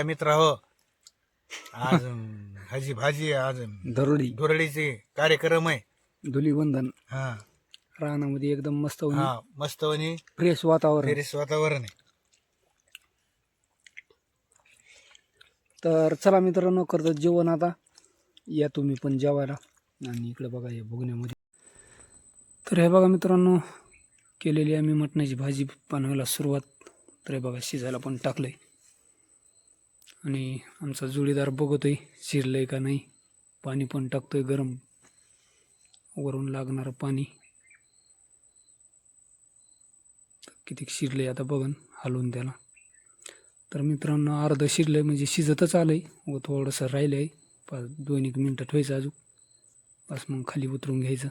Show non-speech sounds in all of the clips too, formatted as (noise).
मित्र हो. आज भाजी आहे, आज अं, दरोडी. धुरडीचे कार्यक्रम आहे. धुलीवंदन. हा. रानामध्ये एकदम मस्त हा मस्त आणि फ्रेश वातावरण. टेरेस वातावरण आहे. तर चला मित्रांनो करतो जेवण आता. या तुम्ही पण जेवायला. आणि इकडे बघा या भुगण्यामध्ये तर हे बघा मित्रांनो केलेली आम्ही मटणाची भाजी बनवायला सुरुवात. तर हे बघा शिजायला पण टाकलंय. आणि आमचा जोडीदार बघतोय शिरलंय का नाही पाणी पण टाकतोय गरम. वरून लागणारं पाणी. किती शिरलंय आता बघन हलवून त्याला. तर मित्रांनो अर्धं शिरलं म्हणजे शिजतच आलं आहे व थोडंसं राहिलं आहे पाच दोन एक मिनटं ठेवायचं अजून. बस मग खाली उतरून घ्यायचं.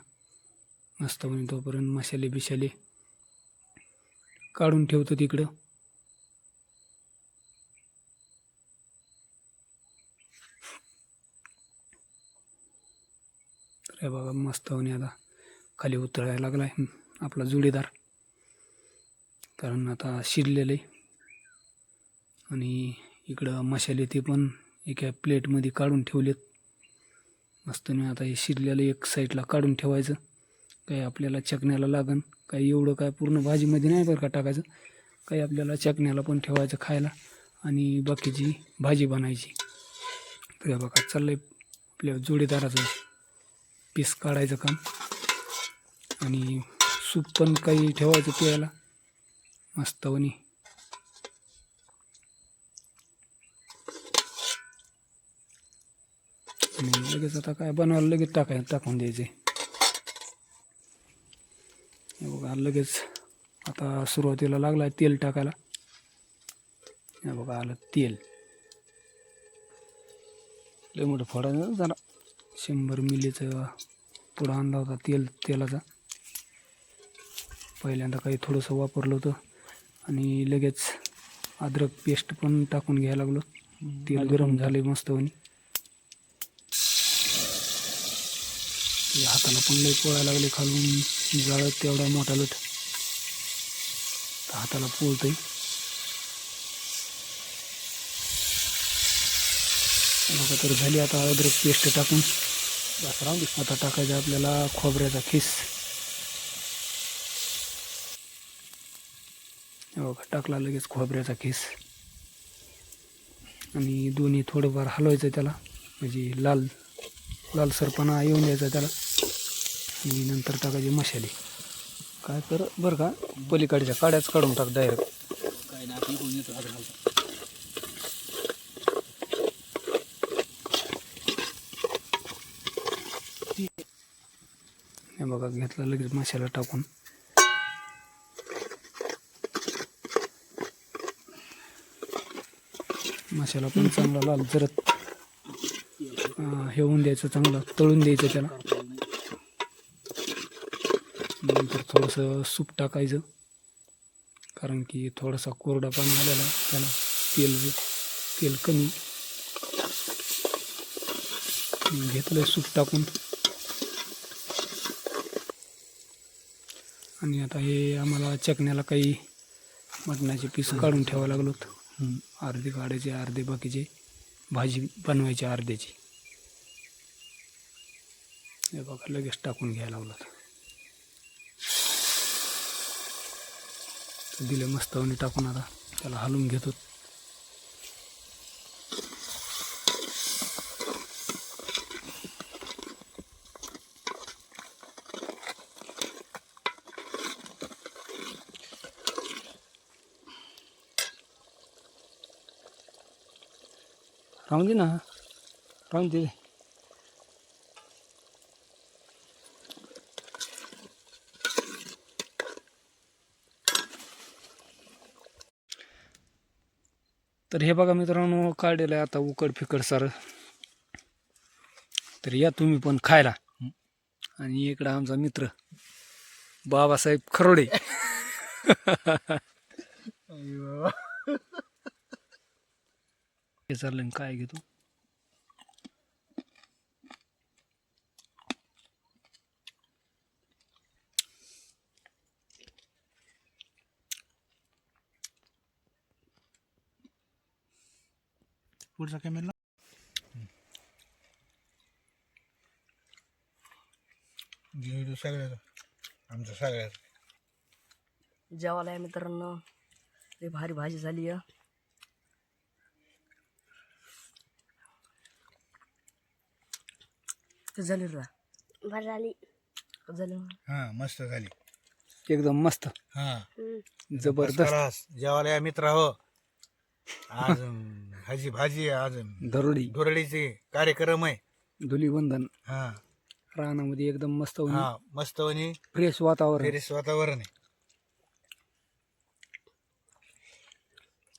मस्त म्हणजे तोपर्यंत मसाले बिशाले काढून ठेवतो तिकडं. तर बाबा बघा मस्त होणे आता खाली उतरायला लागला आहे आपला जोडीदार. कारण आता शिरलेलं. आहे आणि इकडं मशाले ते पण एका प्लेटमध्ये काढून ठेवलेत. मस्त नाही आता हे शिरलेलं एक साईडला काढून ठेवायचं. काही आपल्याला चकण्याला लागन काही एवढं काय पूर्ण भाजीमध्ये नाही बरं का टाकायचं. काही आपल्याला चकण्याला पण ठेवायचं खायला. आणि बाकीची भाजी बनायची. तर बघा बघा आहे आपल्या जोडीदाराचं. पीस काढायचं काम. आणि सूप पण काही ठेवायचं प्यायला. मस्तवणी आणि लगेच आता काय बनवायला लगेच टाकाय टाकून द्यायचे. बघा लगेच आता सुरुवातीला लागला आहे तेल टाकायला. हे बघा आलं तेल. लय मोठं फोडायचं झाला शंभर मिलीचं पुढं आणला होता तेल तेलाचा. पहिल्यांदा काही थोडंसं वापरलं होतं. आणि लगेच अद्रक पेस्ट पण टाकून घ्यायला लागलो. तेल गरम झाले मस्त ते हाताला पण लई पोळायला लागले खालून. जाळत तेवढा मोठा लट. हाताला पोळतंय. तर झाली आता अद्रक पेस्ट टाकून. आता टाकायचं आपल्याला खोबऱ्याचा खिस हो का टाकला लगेच खोबऱ्याचा खिस आणि दोन्ही थोडंफार हलवायचं त्याला. म्हणजे लाल लालसरपणा येऊन द्यायचा त्याला. आणि नंतर टाकायचे मसाले. काय कर बरं का पलीकडच्या काड्याच काढून टाक डायरेक्ट हे बघा घेतलं लगेच माशाला टाकून. माशाला पण चांगला लाल जरत हे होऊन द्यायचं चांगलं तळून द्यायचं त्याला. नंतर थोडंसं सूप टाकायचं कारण की थोडासा कोरडा पाणी आलेला त्याला. तेल तेल कमी. घेतलं सूप टाकून. आणि आता हे आम्हाला चकण्याला काही मटणाचे पीस काढून ठेवावं लागलोत अर्धे काढायचे अर्धे बाकीचे भाजी बनवायची अर्ध्याची. हे बघा लगेच टाकून घ्यायला लागलं दिले मस्त टाकून आता. त्याला हलवून घेतो. राहून दे ना. राहून दे. तर हे बघा मित्रांनो काढलेलं आहे आता उकड फिकड सारं. तर या तुम्ही पण खायला. आणि इकडं आमचा मित्र बाबासाहेब खरोडे. (laughs) आणि काय घेतो पुढचा कॅमेरा व्हिडिओ सगळ्याचा. आमचा सगळ्याचा. जेवायला आहे मित्रांनो. भारी भाजी झाली आहे झाली रे. बरं झाली. कधी झाली मग? हा मस्त झाली. एकदम मस्त. हा. जबरदस्त. जेवायला या मित्र हो. आज अं, ह्याची भाजी आहे आज अं, दरोडी. दुरडीचे कार्यक्रम आहे. धुलीवंदन. हा. रानामध्ये एकदम मस्त हा मस्त आणि फ्रेश वातावरण. टेरेस वातावरण आहे.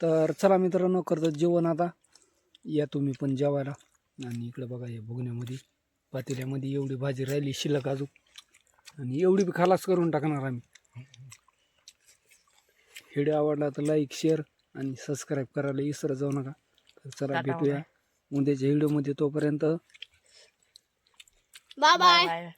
तर चला मित्रांनो करतो जेवण आता. या तुम्ही पण जेवायला. आणि इकडे बघा या बघण्यामध्ये. पातेल्यामध्ये एवढी भाजी राहिली शिल्लक अजून. आणि एवढी बी खालास करून टाकणार आम्ही. व्हिडिओ आवडला तर लाईक शेअर आणि सबस्क्राईब करायला विसरत जाऊ नका. तर चला भेटूया उद्याच्या व्हिडिओमध्ये तोपर्यंत. Bye bye